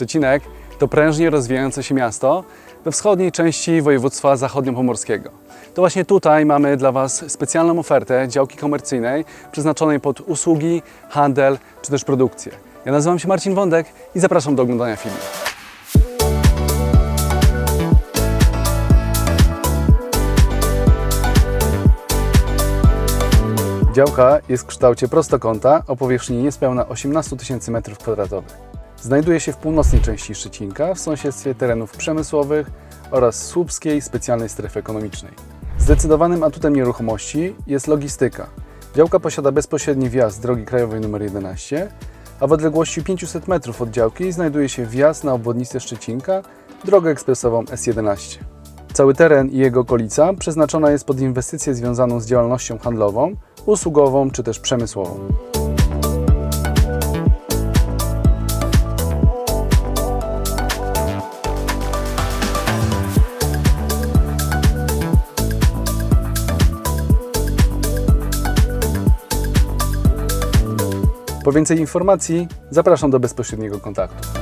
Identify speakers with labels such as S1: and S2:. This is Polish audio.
S1: Szczecinek to prężnie rozwijające się miasto we wschodniej części województwa zachodniopomorskiego. To właśnie tutaj mamy dla Was specjalną ofertę działki komercyjnej przeznaczonej pod usługi, handel czy też produkcję. Ja nazywam się Marcin Wądek i zapraszam do oglądania filmu. Działka jest w kształcie prostokąta o powierzchni niespełna 18 tysięcy m2. Znajduje się w północnej części Szczecinka, w sąsiedztwie terenów przemysłowych oraz Słupskiej Specjalnej Strefy Ekonomicznej. Zdecydowanym atutem nieruchomości jest logistyka. Działka posiada bezpośredni wjazd drogi krajowej nr 11, a w odległości 500 metrów od działki znajduje się wjazd na obwodnicę Szczecinka, drogę ekspresową S11. Cały teren i jego okolica przeznaczona jest pod inwestycję związaną z działalnością handlową, usługową czy też przemysłową. Po więcej informacji zapraszam do bezpośredniego kontaktu.